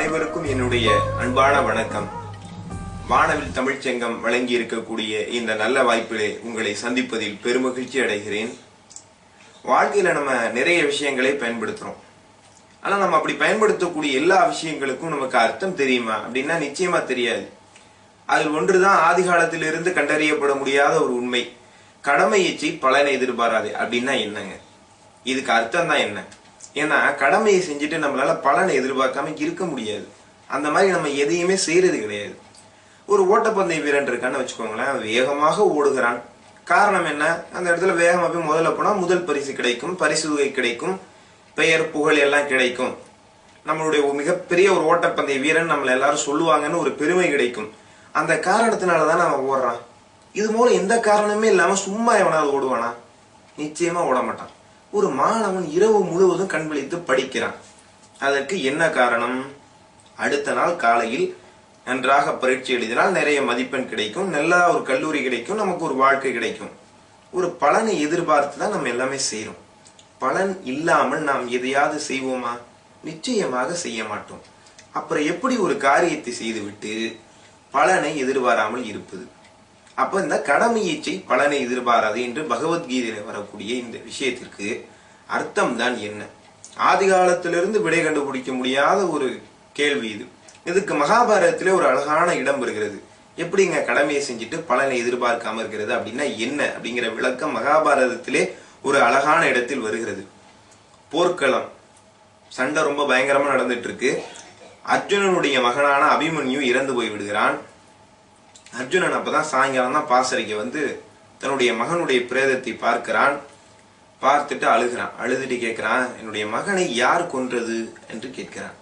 அனைவருக்கும் என்னுடைய அன்பான வணக்கம். வானவில் தமிழ்ச்சங்கம் வழங்கி இருக்கக்கூடிய இந்த நல்ல வாய்ப்பிலே உங்களை சந்திப்பதில் பெருமகிழ்ச்சி அடைகிறேன். வாழ்க்கையில நம்ம நிறைய விஷயங்களை பயன்படுத்துறோம். ஆனா நம்ம அப்படி பயன்படுத்தக்கூடிய எல்லா விஷயங்களுக்கும் நமக்கு அர்த்தம் தெரியுமா? அப்படின்னா நிச்சயமா தெரியாது. அதில் ஒன்றுதான் ஆதி காலத்திலிருந்து கண்டறியப்பட முடியாத ஒரு உண்மை. கடமை இச்சை பலனை எதிர்பாராது. அப்படின்னா என்னங்க? இதுக்கு அர்த்தம் தான் என்ன? ஏன்னா கடமையை செஞ்சுட்டு நம்மளால பலனை எதிர்பார்க்காம இருக்க முடியாது. அந்த மாதிரி நம்ம எதையுமே செய்யறது கிடையாது. ஒரு ஓட்டப்பந்தய வீரன் இருக்கான்னு வச்சுக்கோங்களேன் வேகமாக ஓடுகிறான். காரணம் என்ன? அந்த இடத்துல வேகமாக போய் முதல்ல போனால் முதல் பரிசு கிடைக்கும் பரிசு தொகை கிடைக்கும் பெயர் புகழ் எல்லாம் கிடைக்கும். நம்மளுடைய மிகப்பெரிய ஒரு ஓட்டப்பந்தய வீரன் நம்மளை எல்லாரும் சொல்லுவாங்கன்னு ஒரு பெருமை கிடைக்கும். அந்த காரணத்தினால தான் அவன் ஓடுறான். இது மூலம் எந்த காரணமே இல்லாமல் சும்மா எவனாவது ஓடுவானா? நிச்சயமாக ஓட மாட்டான் ஒரு மாணவன் இரவு முழுவதும் கண்விழித்து படிக்கிறான். அதற்கு என்ன காரணம்? அடுத்த நாள் காலையில் நன்றாக பரீட்சை எழுதினால் நிறைய மதிப்பெண் கிடைக்கும் நல்ல ஒரு கல்லூரி கிடைக்கும் நமக்கு ஒரு வாழ்க்கை கிடைக்கும். ஒரு பலனை எதிர்பார்த்து தான் நம்ம எல்லாமே செய்கிறோம் பலன் இல்லாமல் நாம் எதையாவது செய்வோமா? நிச்சயமாக செய்ய மாட்டோம். அப்புறம் எப்படி ஒரு காரியத்தை செய்துவிட்டு பலனை எதிர்பாராமல் இருப்பது? அப்ப இந்த கடமை இச்சை பலனை எதிர்பாராது என்று பகவத்கீதையில வரக்கூடிய இந்த விஷயத்திற்கு அர்த்தம் தான் என்ன? ஆதி காலத்திலிருந்து விடை கண்டுபிடிக்க முடியாத ஒரு கேள்வி இது. இதுக்கு மகாபாரதத்திலே ஒரு அழகான இடம் வருகிறது. எப்படிங்க கடமையை செஞ்சுட்டு பலனை எதிர்பார்க்காம இருக்கிறது அப்படின்னா என்ன? அப்படிங்கிற விளக்கம் மகாபாரதத்திலே ஒரு அழகான இடத்தில் வருகிறது. போர்க்களம். சண்டை ரொம்ப பயங்கரமா நடந்துட்டு இருக்கு. அர்ஜுனனுடைய மகனான அபிமன்யு இறந்து போய் விடுகிறான் அர்ஜுனன் அப்பதான் சாயங்காலம் தான் பாசறைக்கு வந்து தன்னுடைய மகனுடைய பிரேதத்தை பார்க்கிறான். பார்த்துட்டு அழுகிறான். அழுதுட்டு கேட்கிறான் என்னுடைய மகனை யார் கொன்றது? என்று கேட்கிறான்.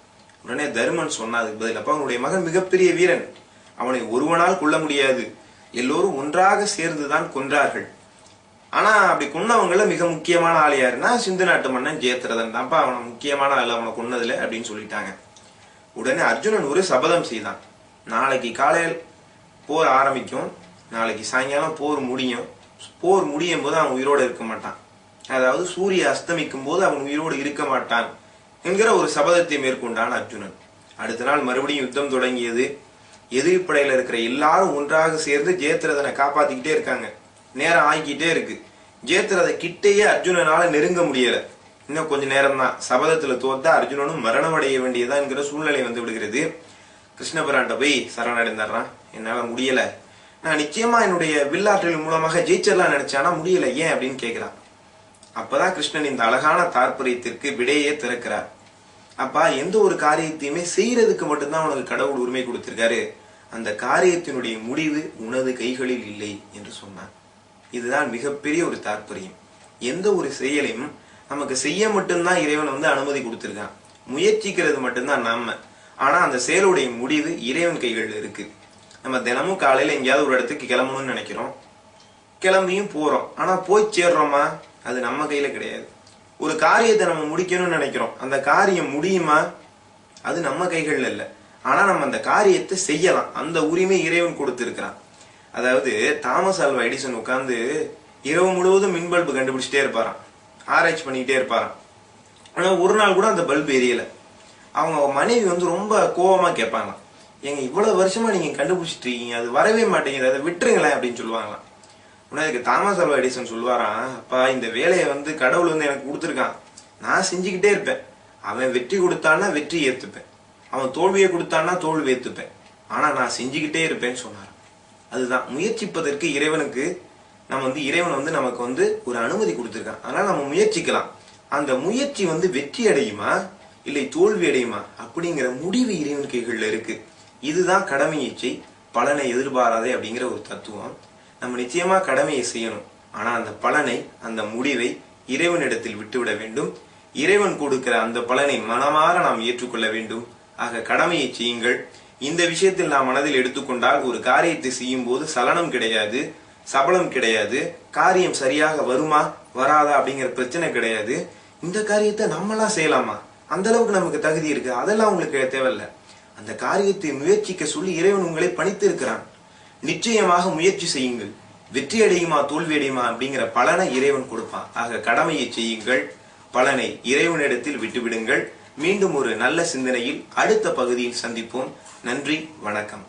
உடனே தருமன் சொன்னாதுக்கு பதில் அப்ப அவனுடைய மகன் மிகப்பெரிய வீரன். அவனை ஒருவனால் கொல்ல முடியாது. எல்லோரும் ஒன்றாக சேர்ந்துதான் கொன்றார்கள். ஆனா அப்படி கொன்னவங்கள மிக முக்கியமான ஆள் யாருன்னா சிந்து நாட்டு மன்னன் ஜெயத்ரதன் தான்ப்பா அவனை முக்கியமான ஆள் அவனை கொன்னதுல அப்படின்னு சொல்லிட்டாங்க. உடனே அர்ஜுனன் ஒரு சபதம் செய்தான். நாளைக்கு காலையில் போர் ஆரம்பிக்கும். நாளைக்கு சாயங்காலம் போர் முடியும். போர் முடியும் போது அவன் உயிரோடு இருக்க மாட்டான். அதாவது சூரிய அஸ்தமிக்கும் போது அவன் உயிரோடு இருக்க மாட்டான் என்கிற ஒரு சபதத்தை மேற்கொண்டான் அர்ஜுனன். அடுத்த நாள் மறுபடியும் யுத்தம் தொடங்கியது. எதிர்ப்படையில் இருக்கிற எல்லாரும் ஒன்றாக சேர்ந்து ஜெயத்ரதனை காப்பாத்திக்கிட்டே இருக்காங்க. நேரம் ஆகிக்கிட்டே இருக்கு. ஜெயத்ரத கிட்டேயே அர்ஜுனனால நெருங்க முடியல. இன்னும் கொஞ்ச நேரம் தான் சபதத்துல தோத்தா அர்ஜுனனும் மரணம் அடைய வேண்டியதா என்கிற சூழ்நிலை வந்து விடுகிறது. கிருஷ்ணபிரான்ட்ட போய் சரணடைந்தாரான் என்னால் முடியல. நான் நிச்சயமா என்னுடைய வில்லாற்றல் மூலமாக ஜெயிச்சிடலாம் நினைச்சானா. முடியல. ஏன் அப்படின்னு கேக்குறான். அப்பதான் கிருஷ்ணன் இந்த அழகான தாற்பயத்திற்கு விடையே திறக்கிறார். அப்பா எந்த ஒரு காரியத்தையுமே செய்யறதுக்கு மட்டும்தான் உனக்கு கடவுள் உரிமை கொடுத்திருக்காரு. அந்த காரியத்தினுடைய முடிவு உனது கைகளில் இல்லை என்று சொன்னான். இதுதான் மிகப்பெரிய ஒரு தாற்பயம். எந்த ஒரு செயலையும் நமக்கு செய்ய மட்டும்தான் இறைவன் வந்து அனுமதி கொடுத்திருக்கான். முயற்சிக்கிறது மட்டும்தான் நாம. ஆனா அந்த செயலுடைய முடிவு இறைவன் கைகளில் இருக்கு. நம்ம தினமும் காலையில எங்கேயாவது ஒரு இடத்துக்கு கிளம்பணும்னு நினைக்கிறோம். கிளம்பியும் போறோம். ஆனா போய் சேர்றோமா? அது நம்ம கையில கிடையாது. ஒரு காரியத்தை நம்ம முடிக்கணும்னு நினைக்கிறோம். அந்த காரியம் முடியுமா? அது நம்ம கைகள்ல இல்ல. ஆனா நம்ம அந்த காரியத்தை செய்யலாம். அந்த உரிமை இறைவன் கொடுத்துருக்கிறான். அதாவது தாமஸ் ஆல்வா எடிசன் உட்கார்ந்து இரவு முழுவதும் மின் பல்பு கண்டுபிடிச்சிட்டே இருப்பாராம். ஆராய்ச்சி பண்ணிக்கிட்டே இருப்பாராம். ஆனா ஒரு நாள் கூட அந்த பல்பு எரியல. அவங்க மனைவி வந்து ரொம்ப கோவமா கேட்பாங்களாம். எங்க இவ்வளவு வருஷமா நீங்க கண்டுபிடிச்சிட்டு இருக்கீங்க அது வரவே மாட்டேங்குது அதை விட்டுருங்களேன் அப்படின்னு சொல்லுவாங்களாம். உடனே அதுக்கு தாமஸ் அல்வா எடிசன் சொல்லுவாராம் அப்பா இந்த வேலையை வந்து கடவுள் வந்து எனக்கு கொடுத்துருக்கான். நான் செஞ்சுக்கிட்டே இருப்பேன். அவன் வெற்றி கொடுத்தான்னா வெற்றி ஏத்துப்பேன். அவன் தோல்வியை கொடுத்தான்னா தோல்வி ஏத்துப்பேன். ஆனா நான் செஞ்சுக்கிட்டே இருப்பேன்னு சொன்னார் அதுதான். முயற்சிப்பதற்கு இறைவனுக்கு நம்ம வந்து இறைவன் வந்து நமக்கு வந்து ஒரு அனுமதி கொடுத்துருக்கான். அதனால நம்ம முயற்சிக்கலாம். அந்த முயற்சி வந்து வெற்றி அடையுமா? இல்லை தோல்வி அடையுமா? அப்படிங்கிற முடிவு இறைவன் கைகளில் இருக்குது இதுதான் கடமை இச்சை பலனை எதிர்பாராதே அப்படிங்கிற ஒரு தத்துவம். நம்ம நிச்சயமா கடமையை செய்யணும். ஆனா அந்த பலனை அந்த முடிவை இறைவனிடத்தில் விட்டுவிட வேண்டும். இறைவன் கொடுக்கிற அந்த பலனை மனமாற நாம் ஏற்றுக்கொள்ள வேண்டும். ஆக கடமையை செய்யுங்கள். இந்த விஷயத்தில் நாம் மனதில் எடுத்துக்கொண்டால் ஒரு காரியத்தை செய்யும் போது சலனம் கிடையாது சபலம் கிடையாது காரியம் சரியாக வருமா வராதா அப்படிங்கிற பிரச்சனை கிடையாது. இந்த காரியத்தை நம்மளா செய்யலாமா? அந்த அளவுக்கு நமக்கு தகுதி இருக்கு. அதெல்லாம் உங்களுக்கு தேவையில்ல. அந்த காரியத்தை முயற்சிக்க சொல்லி இறைவன் உங்களை பணித்திருக்கிறான். நிச்சயமாக முயற்சி செய்யுங்கள். வெற்றி அடையுமா தோல்வி அடையுமா அப்படிங்கிற பலனை இறைவன் கொடுப்பான். ஆக கடமையை செய்யுங்கள். பலனை இறைவனிடத்தில் விட்டுவிடுங்கள். மீண்டும் ஒரு நல்ல சிந்தனையில் அடுத்த பகுதியில் சந்திப்போம். நன்றி வணக்கம்.